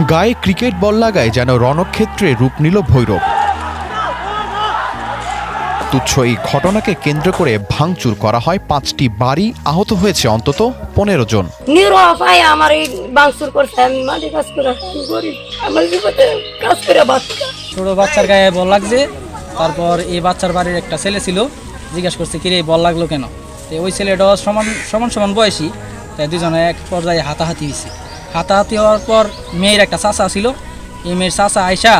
গায়ে cricket ball লাগায় যেন রণক্ষেত্রে রূপ নিল ভৈরব। তুচ্ছ এই ঘটনাকে কেন্দ্র করে ভাঙচুর করা হয় পাঁচটি বাড়ি। আহত হয়েছে অন্তত পনেরো জন। আমার এই বাংসুর করছে। আমি কাজ করে আমার কাজ করে বাচ্চা ছোট বাচ্চার গায়ে বল লাগছে। তারপর এই বাচ্চার বাড়ির একটা ছেলে ছিল। জিজ্ঞাসা করছে কিরে বল লাগল কেন? ওই ছেলেটা সমান সমান সমান বয়সী। তাই দুজনে এক পর্যায়ে হাতাহাতি হয়েছে। হাতাহাতি হওয়ার পর মেয়ের একটা চাচা ছিল। এই মেয়ের চাচা আয়সা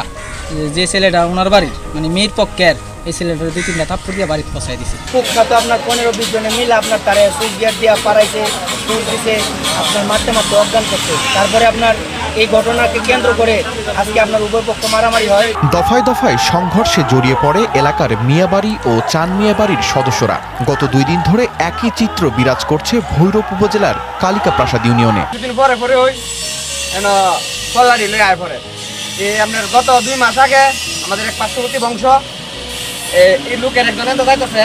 যে ছেলেটা ওনার বাড়ির মানে মেয়ের পক্ষের এই ছেলেটার দুই তিনটা থাপ্পড় দিয়ে বাড়িতে পৌঁছাই দিছে। কুখ্যাত আপনার পনেরো বিশ জনে মিলে আপনার তারা সুইচ গিয়ার দিয়ে পাড়াইছে, সুইচ দিছে, আপনার মারতে মারতে অজ্ঞান করছে। তারপরে আপনার এই ঘটনাকে কেন্দ্র করে আজকে আপনার উভয় পক্ষ মারামারি হয়। দফায় দফায় সংঘর্ষে জড়িয়ে পড়ে এলাকার মিয়াবাড়ি ও চান মিয়াবাড়ির সদস্যরা। গত দুই দিন ধরে একই চিত্র বিরাজ করছে ভৈরব উপজেলার কালিকা প্রাসাদ ইউনিয়নে। দুদিন পরে পরে ওই কল্লারি লই আয় পরে। যে আপনার গত দুই মাস আগে আমাদের এক পার্শ্ববর্তী বংশ এই লোকের একজন এত যাইতেছে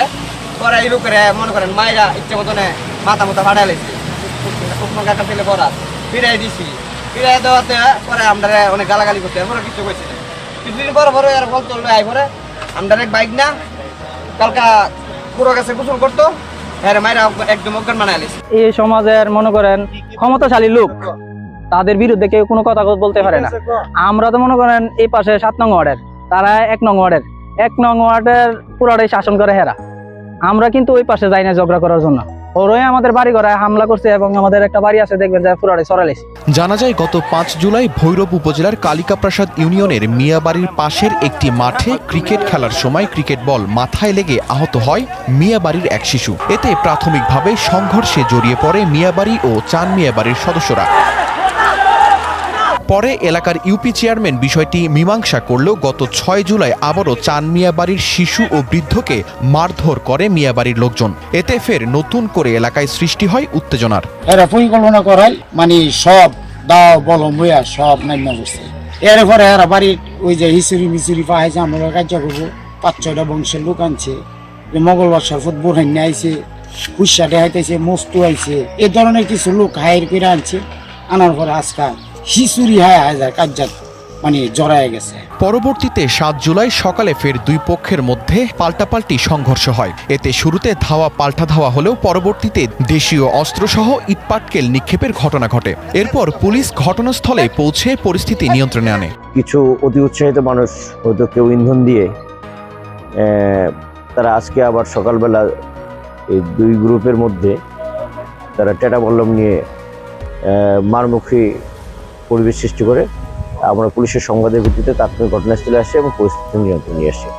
পরে এই লোকের মনে করেন মায়েরা ইচ্ছে মতনে মাথা মতো ফাটাই লাইছে শুকনো কাটা ফেলে পড়া ফিরাই দিছি। ফিরাই দেওয়াতে পরে আমরা অনেক গালাগালি করতে আমরা কিছু কইছি। কিছুদিন পরে পরে এর ফল চলবে আই পরে। আমরা বাইক না, কালকা পুরো গেছে গোসল করতো হ্যাঁ এই সমাজের, মনে করেন, ক্ষমতাশালী লোক, তাদের বিরুদ্ধে কেউ কোনো কথা বলতে পারে না। আমরা তো মনে করেন, এই পাশে সাত নং ওয়ার্ডের, তারা এক নং ওয়ার্ডের। এক নং ওয়ার্ডের পুরাটাই শাসন করে হেরা। আমরা কিন্তু ওই পাশে যাই না ঝগড়া করার জন্য। ওরাই আমাদের বাড়ি ঘরে হামলা করছে এবং আমাদের একটা বাড়ি আছে, দেখবেন যে পুরাটাই সরালেছে জানা যায়, গত পাঁচ জুলাই ভৈরব উপজেলার কালিকাপ্রাসাদ ইউনিয়নের মিয়াবাড়ির পাশের একটি মাঠে ক্রিকেট খেলার সময় ক্রিকেট বল মাথায় লেগে আহত হয় মিয়াবাড়ির এক শিশু। এতে প্রাথমিকভাবে সংঘর্ষে জড়িয়ে পড়ে মিয়াবাড়ি ও চান মিয়াবাড়ির সদস্যরা। পরে এলাকার ইউপি চেয়ারম্যান বিষয়টি মীমাংসা করলেও গত ছয় জুলাই আবারও চান মিয়াবাড়ির শিশু ও বৃদ্ধকে মারধর করে মিয়াবাড়ির লোকজন। এতে ফের নতুন করে এলাকায় সৃষ্টি হয় উত্তেজনার। এরা পরিকল্পনা করাই মানে সব দাও বলম বইয়া সব নাম্য করছে এরপরে এরা বাড়ির ওই যে হিসুরি মিসুরি পাহাইছে আমরা কার্য করব, পাঁচ ছয়টা বংশের লোক আনছে। মঙ্গলবার সরফত বোরহান্য আইছে কুসা দেখাইতেছে, মস্তু আইছে। এ ধরনের কিছু লোক হায়ার করে আনছে, আনার পরে আজকাল হিসুরি হায় হাজার কার্যাত মানে জড়ায় গেছে। পরবর্তীতে সাত জুলাই সকালে ফের দুই পক্ষের মধ্যে পাল্টাপাল্টি সংঘর্ষ হয়। এতে শুরুতে ধাওয়া পাল্টা ধাওয়া হলেও পরবর্তীতে দেশীয় অস্ত্রসহ ইটপাটকেল নিক্ষেপের ঘটনা ঘটে। এরপর পুলিশ ঘটনাস্থলে পৌঁছে পরিস্থিতি নিয়ন্ত্রণে আনে। কিছু অতি উৎসাহিত মানুষ হয়তো কেউ ইন্ধন দিয়ে তারা আজকে আবার সকালবেলা এই দুই গ্রুপের মধ্যে তারা টেটা বল্লম নিয়ে মারমুখী পরিবেশ সৃষ্টি করে, আমরা পুলিশের সংবাদের ভিত্তিতে তাৎক্ষণিক ঘটনাস্থলে আসি এবং পরিস্থিতি নিয়ন্ত্রণে নিয়ে আসি।